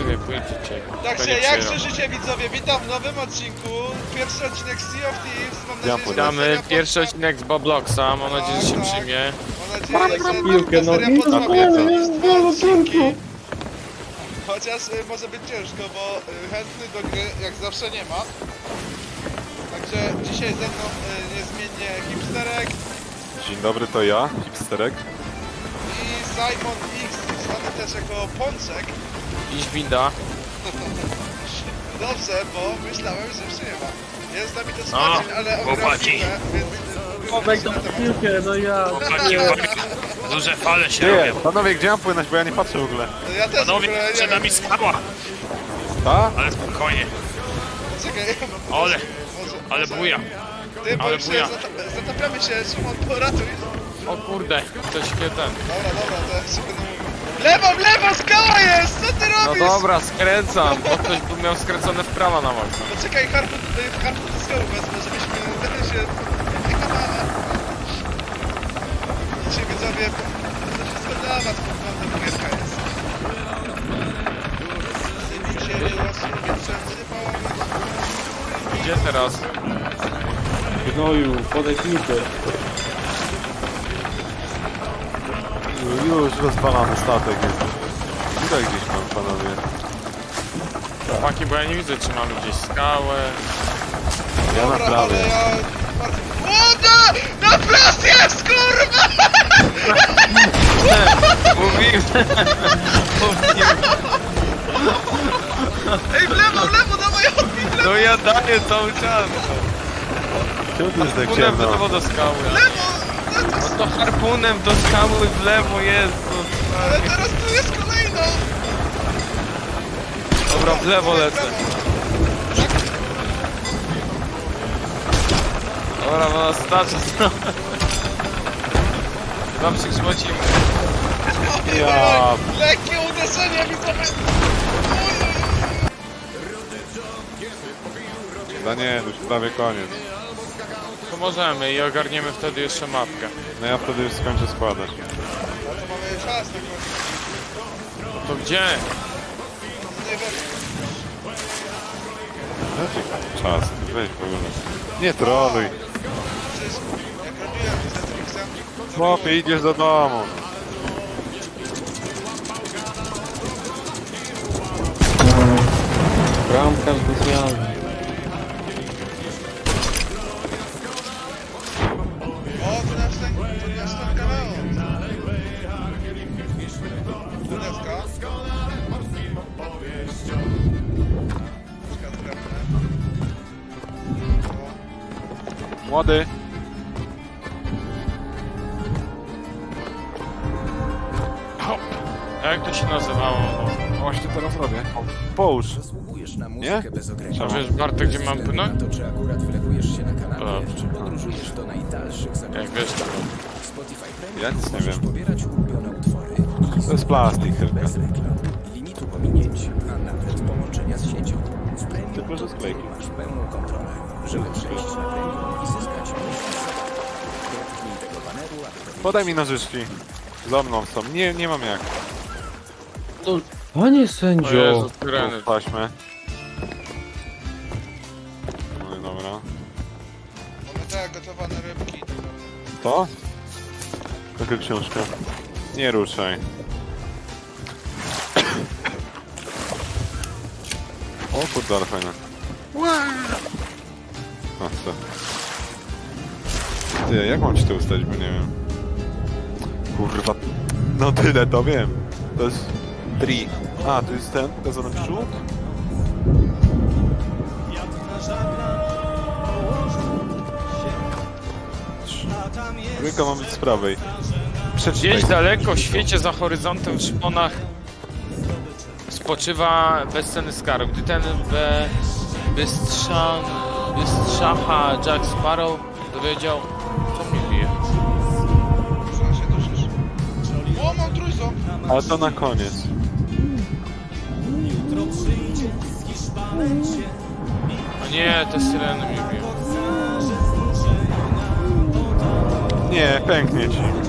Nie wiem, pójdziecie. Także jak życie widzowie, witam w nowym odcinku. Pierwszy odcinek Sea of Thieves. Mam nadzieję, że seria pierwszy odcinek z Bobloxa, mam nadzieję, że się Tak. przyjmie. Mam nadzieję, że piłkę, no i nie, odcinki. Chociaż y, może być ciężko, bo y, chętnych do gry jak zawsze nie ma. Także dzisiaj ze mną y, niezmiennie Hipsterek Dzień dobry, to ja, hipsterek. i Simon X, znany też jako Pączek. Iść winda. Dobrze, bo myślałem, że już nie ma. Jest z nami też O, Marcin, ale on gra w chłopaki. piłkę, więc... Obek tą piłkę, no ja. Chłopaki, chłopaki, duże fale się Nie, robią. panowie, gdzie mam płynąć, bo ja nie patrzę w ogóle. Ja też w Panowie, ogóle nie przed wiem. nami skała, Ta? ale spokojnie. Czekaj, Ale, może, ale buja. Ty, bo ale już się buja. zata- zatapiamy się, Szymon, poratuj. O kurde, ktoś się ten. Dobra, dobra, to ja się będę mówił. Lewo, w lewo, skała jest! Co ty No robisz? dobra, skręcam, bo ktoś by miał skręcone w prawo na maksa. Poczekaj, harpun, y, harpun do skału wezmę, żebyśmy się... Dzisiaj widzowie, to wszystko dla was, bo naprawdę gierka jest. Gdzie teraz? Gnoju, podaj piłkę. Już rozwalany statek jest. Tutaj gdzieś mam, panowie. Chłopaki, bo ja nie widzę, czy mamy gdzieś skałę. Ja Dobra, naprawię. ale ja... Łoda! Na wprost jest, kurwa! Mówiłem! Mówiłem! Ej, w lewo, w lewo, dawaj, odbij, w lewo, No ja daję cały czas. Czemu tu jest tak w lewo do skały. lewo! No to harpunem do skały w lewo jest. Ale teraz tu jest kolejna! No. Dobra, w lewo lecę. Dobra, bo nas starczy trochę. Chyba przygrzmocimy. Ja... Lekkie uderzenie, widzowie! No nie, już prawie koniec. Możemy i ogarniemy wtedy jeszcze mapkę. No ja wtedy już skończę składać. No to mamy czas na. To gdzie? Nie wiem, Jaki czas? Weź w ogóle. Nie troluj. jak robiłem Netflixem, Chłopie, idziesz do domu. Bramkarz bez zmian. Młody. A jak to się nazywało? No właśnie teraz robię. Połóż. Zasługujesz na Nie? muzykę bez A ograniczeń. wiesz Bartek, gdzie mam Względu płynąć? na to, czy akurat wylewujesz się na kanapie, Dobrze. czy podróżujesz do najdalszych Jak zakątków. wiesz to. Spotify Premium Ja nic nie możesz wiem. pobierać ulubione utwory. To jest plastik tylko. Bez reklam, limitu pominięć, a nawet połączenia z siecią. Z Premium Tylko, że sklejki. masz pełną kontrolę, żeby przejść na Premium i zyskać Dotknij tego baneru, aby dowiedzieć Podaj mi nożyczki. Za mną są. Nie, nie mam jak. Panie O sędzio. Jezu, syreny. Taśmę. No i dobra. Mamy tak, gotowane rybki. To? Taka książka. Nie ruszaj. O kurde, ale fajne. A co? Ty, jak mam ci to ustalić, bo nie wiem. Kurwa. No tyle, to wiem. To jest... Tri. A, to jest ten pokazany przód? Trójka ma być z prawej. Przeczytaj. Gdzieś daleko w świecie za horyzontem w szponach spoczywa bezcenny skarb. Gdy ten be, bystrza, bystrzacha Jack Sparrow dowiedział, co mnie bije. Zaczyna się duszysz. O, mam trójząb! Ale to na koniec. O nie, te syreny biją. Nie, pęknie ci.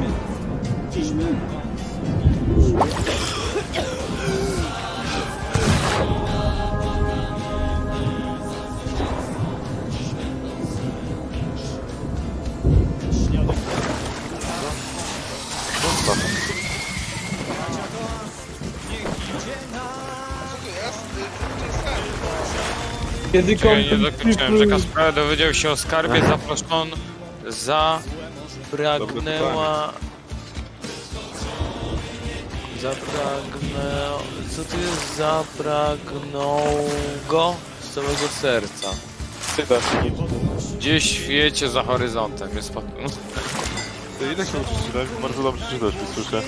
Kiedy Czekaj, nie dokończyłem, że dowiedział się o skarbie zaproszon zapragnęła... Zapragnę... Co to jest? Zapragnął go z całego serca. Czytasz. Gdzieś w świecie za horyzontem jest pak... Ty ile się uczysz czytać? Bardzo dobrze czytasz, słyszę.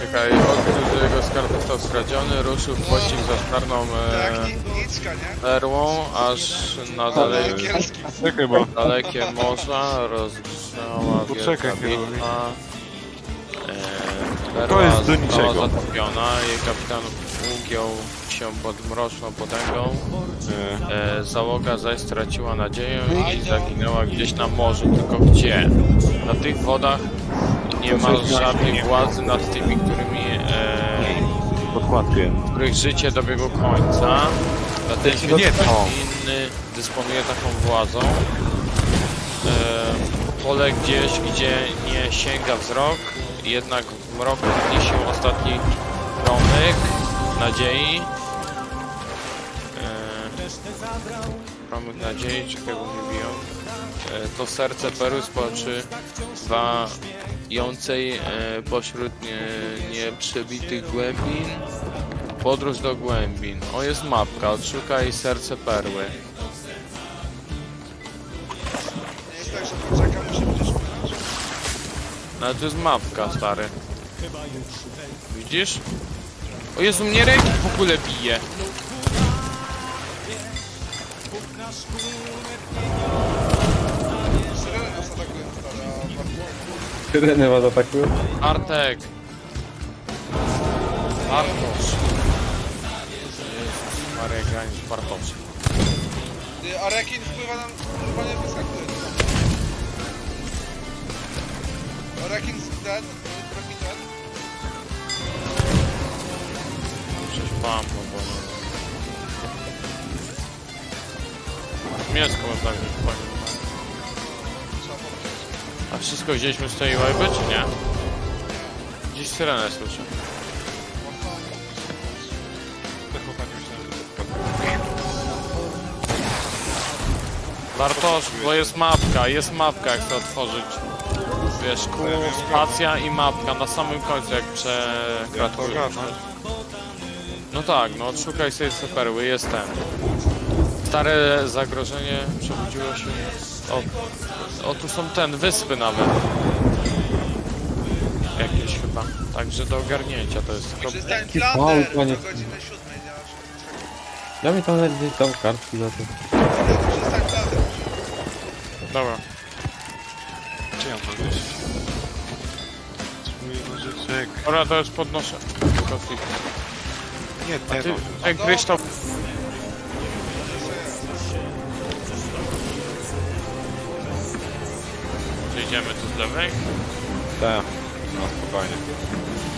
Czekaj, odkrył, że jego skarb został skradziony, ruszył w pościg za czarną Tak, e, ni- nicka, nie? perłą, aż na. Czekaj, bo... Dalekie morza rozgrzała Poczekaj wielka chwilę. bitwa. E, To perła jest do została niczego. zatopiona, jej kapitan ugiął się pod mroczną potęgą. Nie. E, załoga zaś straciła nadzieję i zaginęła gdzieś na morzu, tylko gdzie? Na tych wodach nie ma żadnej władzy nad tymi, którymi e, których życie dobiegło końca. Świat nie to. inny dysponuje taką władzą. E, pole gdzieś, gdzie nie sięga wzrok, jednak w mroku tli się ostatni promyk nadziei. E, promyk nadziei, czekaj, bo mnie biją. E, to serce perły spoczywającej e, pośród nie, nieprzebitych głębin. Podróż do głębin. O, jest mapka. Odszukaj serce perły. No ale to jest mapka, stary. Widzisz? O Jezu, mnie ręki w ogóle bije. Syreny was atakują? Artek. Bartosz. Jezus, Maria Granic, Bartosz. Ty, A rekin wpływa na... chyba nie wyskakuje. A rekin z ten, rekin ten. Przecież mam, no bo... Można wziąć, panie. Trzeba powiedzieć. A wszystko wzięliśmy z tej łajby, czy nie? Dziś syrenę słyszę. Bartosz, bo jest mapka, jest mapka jak chcę otworzyć. Wiesz, kół, spacja i mapka na samym końcu jak przekratujesz. No tak, no odszukaj sobie te perły, jest ten. Stare zagrożenie przebudziło się. O, o tu są ten, wyspy nawet. Jakieś chyba. Także do ogarnięcia to jest. Tylko... Jaki mały, do nie aż... Ja mi tam nawet gdzieś dał kartki za to. Dobra. Gdzie ja mam być? Mój nożyczek. Dobra, to już podnoszę. Kotlik. Nie, Ty, tego. ten kryształ. Przejdziemy tu z lewej. Tak. No spokojnie.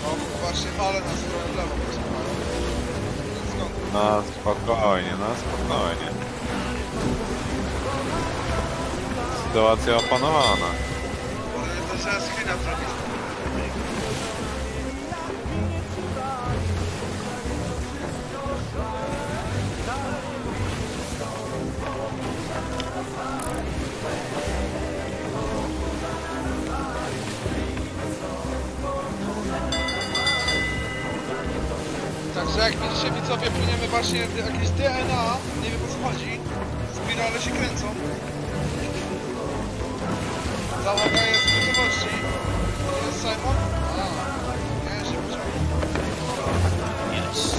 No właśnie, ale nas trochę w lewo posuwają. Skąd? No spokojnie, no spokojnie. Sytuacja opanowana. To trzeba screena zrobić. Widzicie widzowie, płyniemy właśnie jakieś DNA, nie wiem o co chodzi. Spirale się kręcą. Załoga jest w gotowości. Jest Simon? A, nie, się poczekaj. Jest.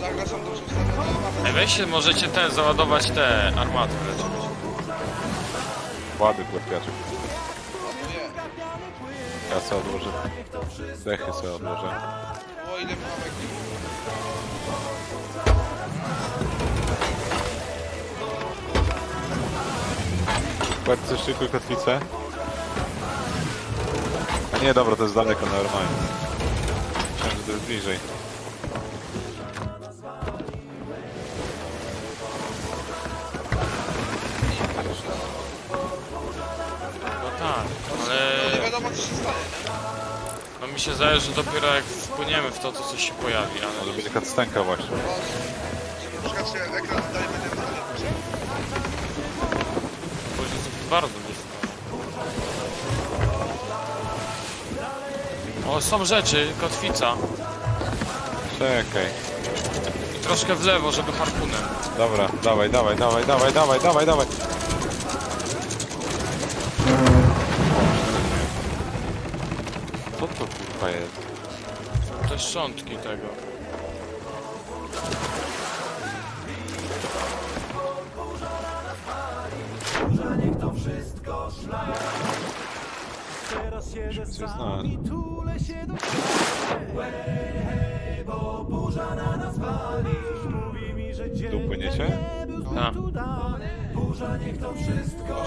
Żagle są dobrze ustawione, mamy... Ej, weźcie, możecie ten, załadować te armaty wreszcie. Łady klepkaczek. Nie. Ja sobie odłożę. Dechy sobie odłożę. Ile mamy coś tylko kotwicę. A nie, dobra, to jest daleko, normalnie. Myślałem, że bliżej. się zdaje, że dopiero jak wpłyniemy w to, to coś się pojawi, ale... Może będzie kadstenka właśnie. Pokażcie to bardzo blisko. O, są rzeczy, kotwica. Czekaj. I troszkę w lewo, żeby harpunem. Dobra, dawaj, dawaj, dawaj, dawaj, dawaj, dawaj, dawaj. szczątki tego. Teraz siedzę sam i tule się do Hej, nie Burza niech to wszystko